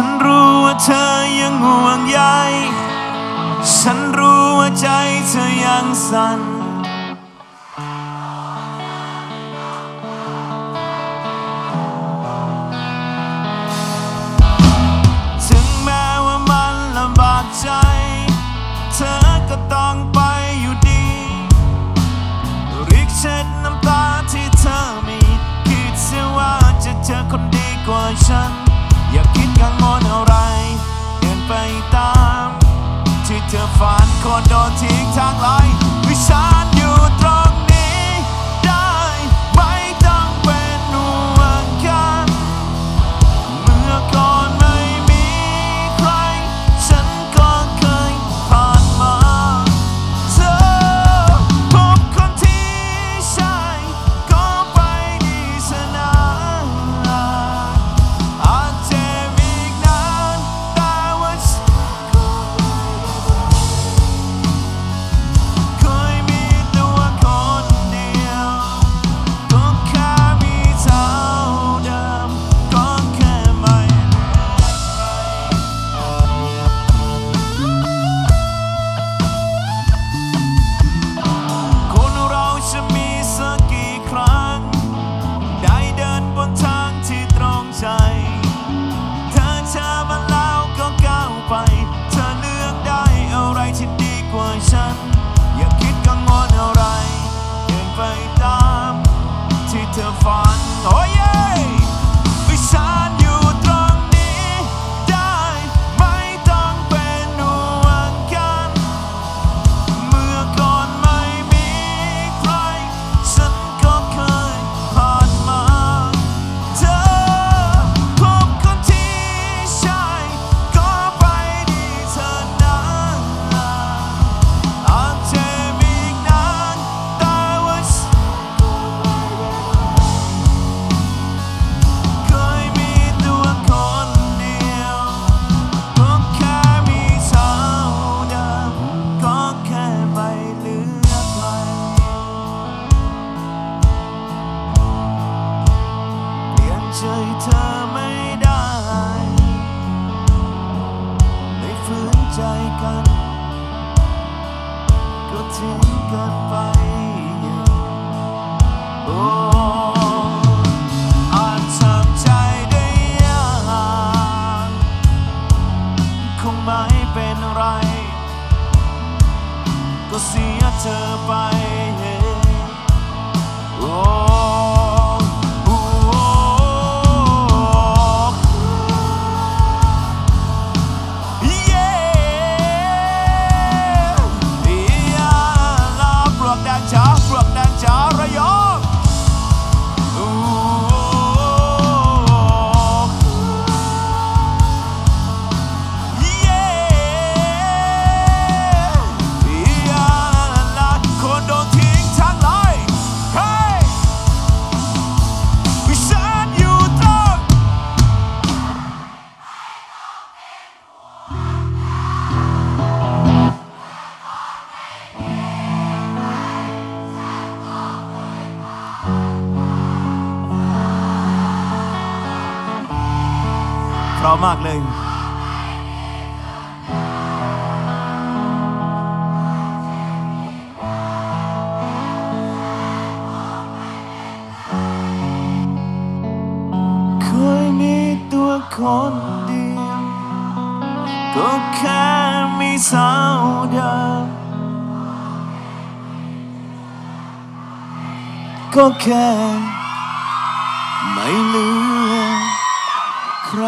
ฉันรู้ว่าเธอยังห่วงใย ฉันรู้ว่าใจเธอยังสั่น ก็แค่ไม่เหลือใคร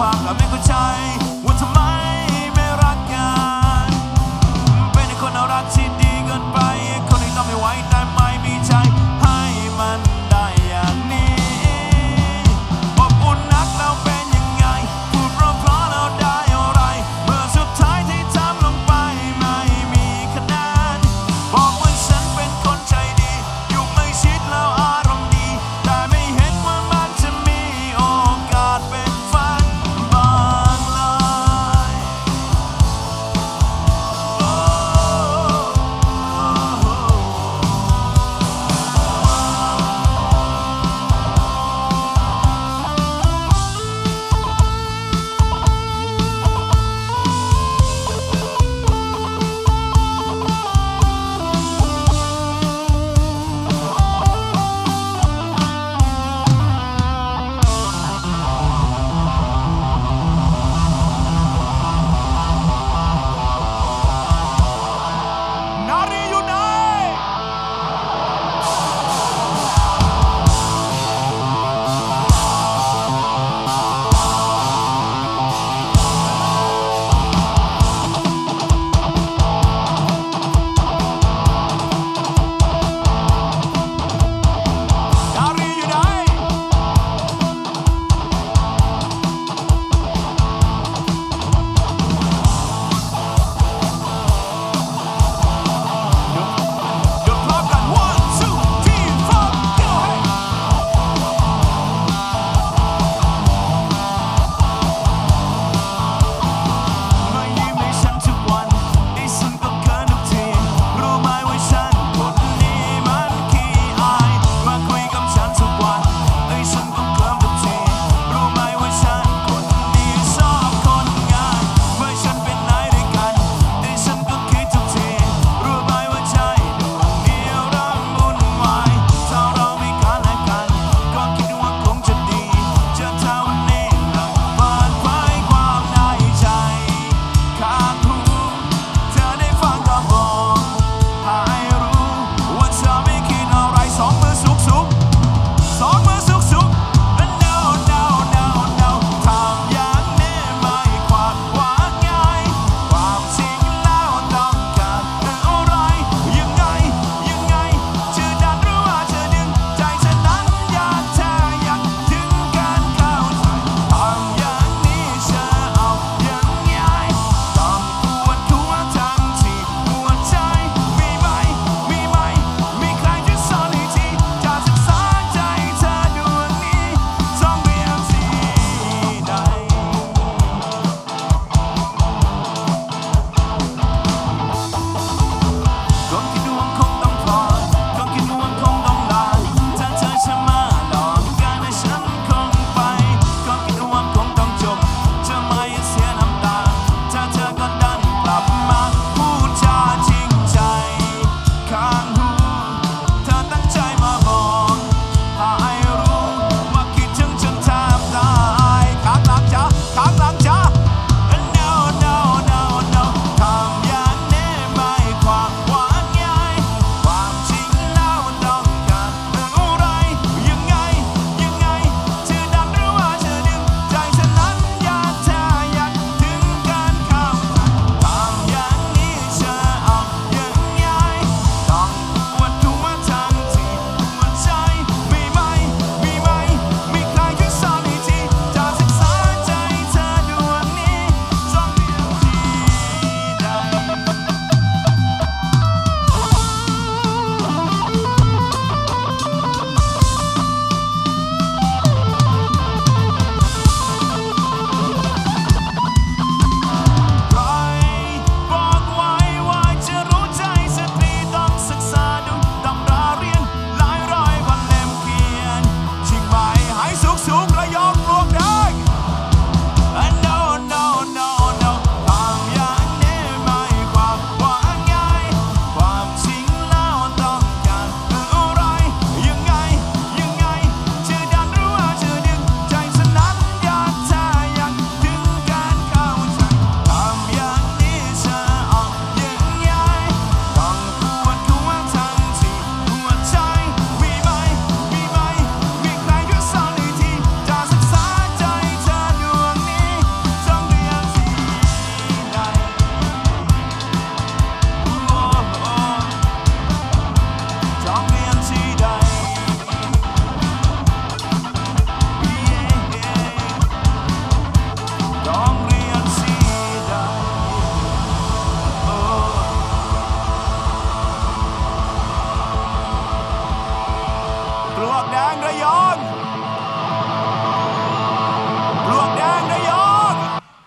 ความกับไม่เข้าใจว่าทำไม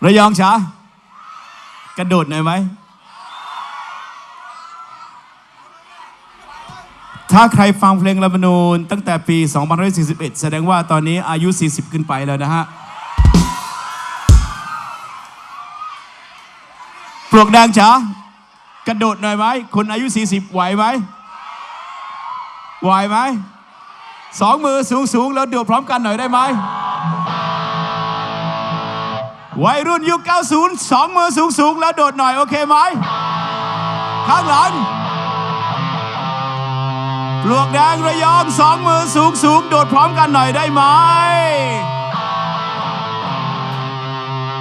ระยองฉากระโดดหน่อยไหม ถ้าใครฟังเพลงรัฐมนูญตั้งแต่ปี 2541 แสดงว่าตอนนี้อายุ 40 ขึ้นไปแล้วนะฮะ ปลวกแดงฉากระโดดหน่อยไหมคนอายุ 40 ไหวไหม ไหวไหม สองมือสูงๆ แล้วเดือดพร้อมกันหน่อยได้ไหม วัยรุ่นยุค 90 สองมือสูงสูงแล้วโดดหน่อยโอเคไหม ข้างหลังปลวกแดงระยองสองมือสูงสูงโดดพร้อมกันหน่อยได้ไหม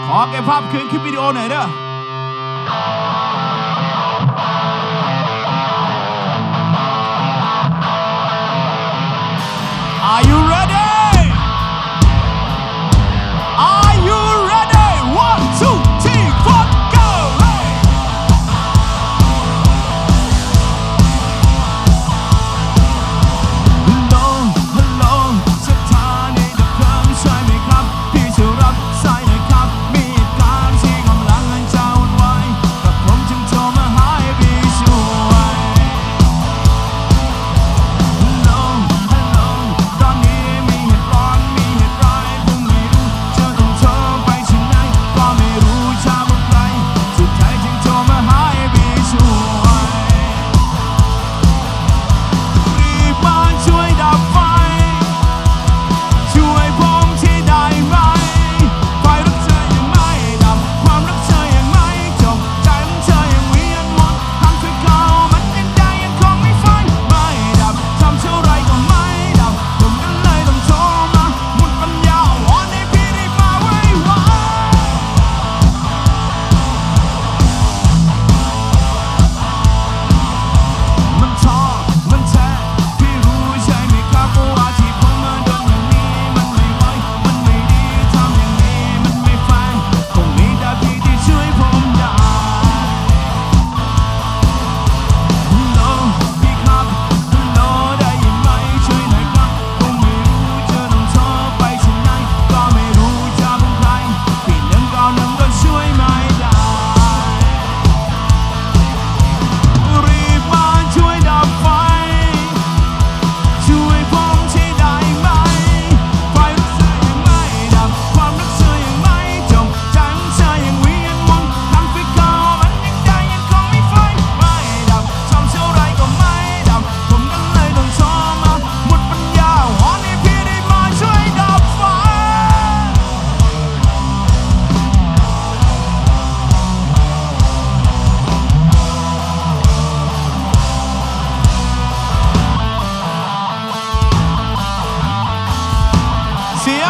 ขอเก็บภาพคืนคลิปวิดีโอหน่อยเด้ออายุ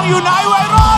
you now, Iron.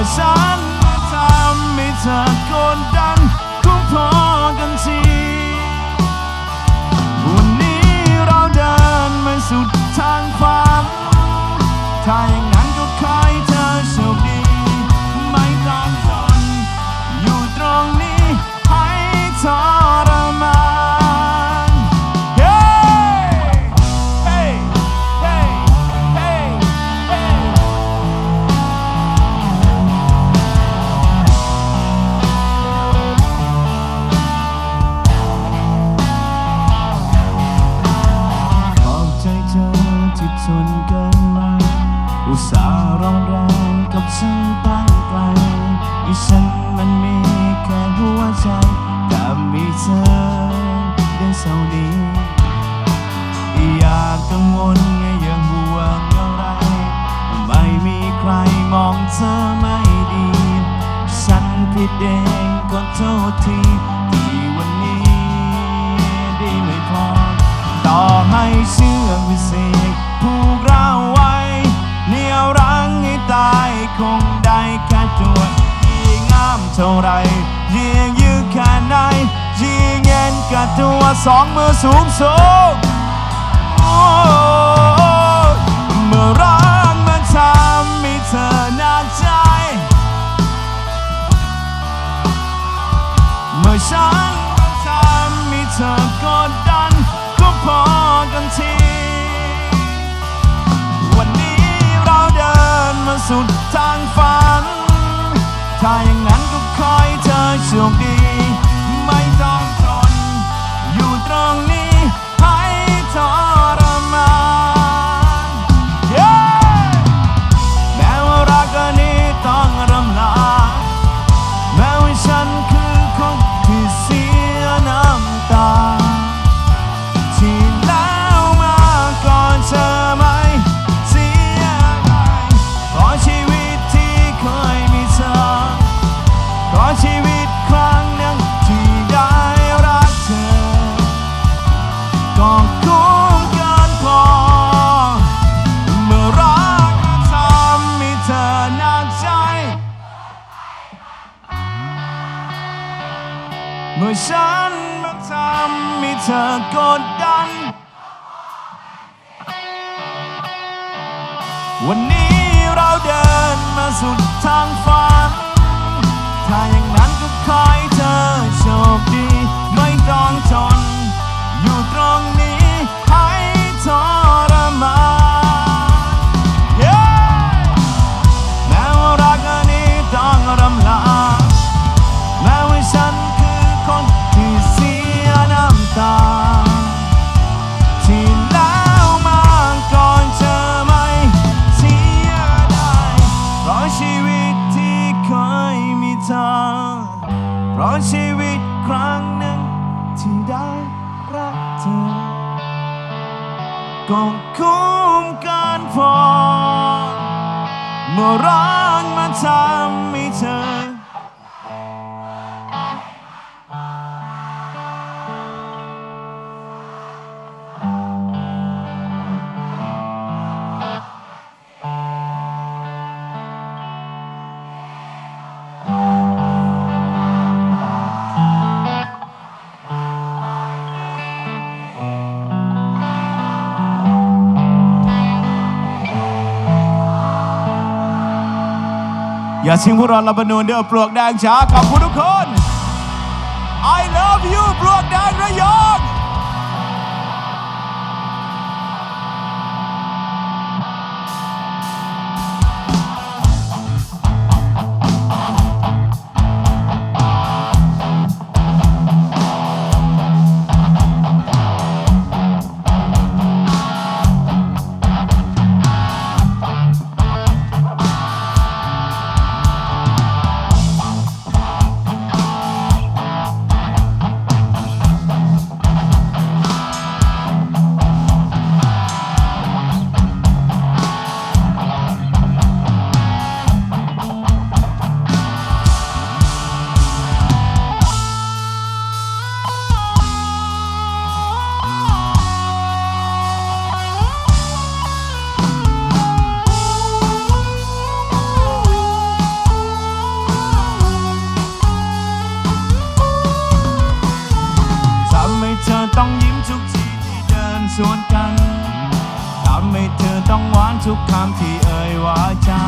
มื่อฉันทำให้เธอกดดันคงพอกันที เศร้านี้อยากกังวลไงอย่าห่วงอะไร ไม่มีใครมองเธอไม่ดี ฉันผิดเองก็โทษทีที่วันนี้ดีไม่พอ ต่อให้เชื่อวิเศษผูกเราไว้เหนี่ยวรั้งให้ตายคงได้แค่ตัวยิ่งามเท่าไร กับตัวสองมือสูงสูงเมื่อรักมันทำให้เธอหนักใจ เมื่อฉันทำให้เธอกดดันก็พอกันที วันนี้เราเดินมาสุดทางฝัน ถ้าอย่างนั้นก็ขอให้เธอโชคดี มันมาทำให้เธอกดดัน วันนี้เราเดินมาสุดทางฝัน ถ้าอย่างนั้นก็ขอให้เธอโชคดี ไม่ต้องทน อยู่ตรงนี้ เมื่อรักมาทำให้เธอ อย่าทิ้งพวกเราลำบานูนเดือปลวกแดงช้าขอบคุณทุกคน I love you ปลวกแดงระยอง ทุกคำที่เอ่ยวาจา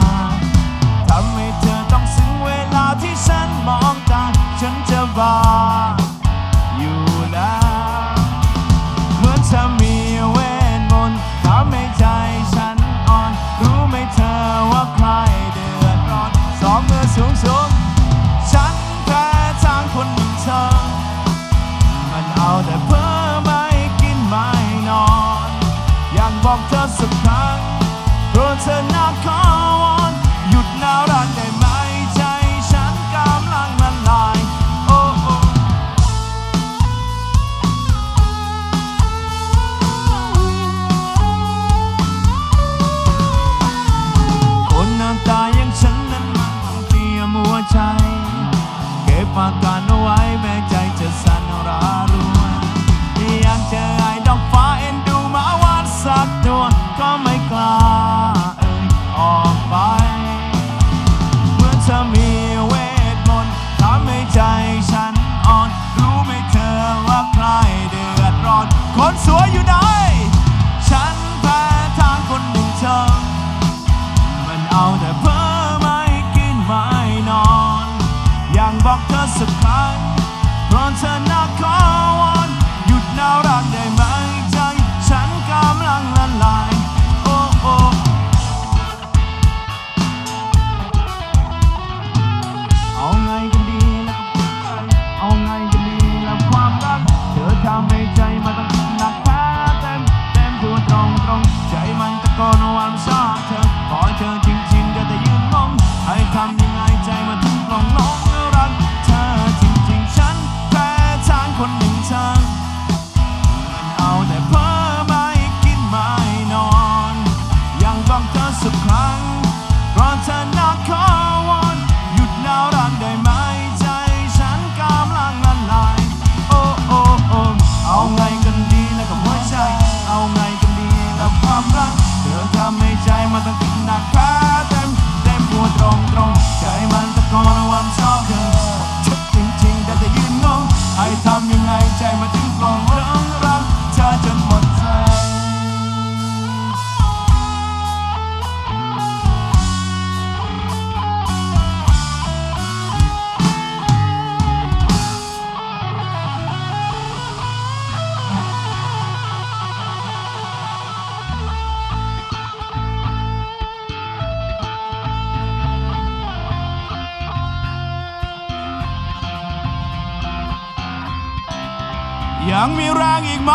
ยังมีแรงอีกไหม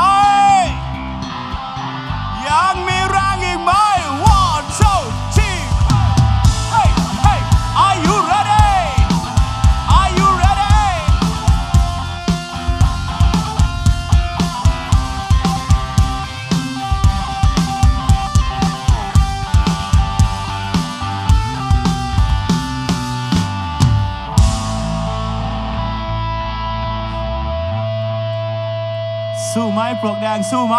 ปลวกแดงสู้ไหม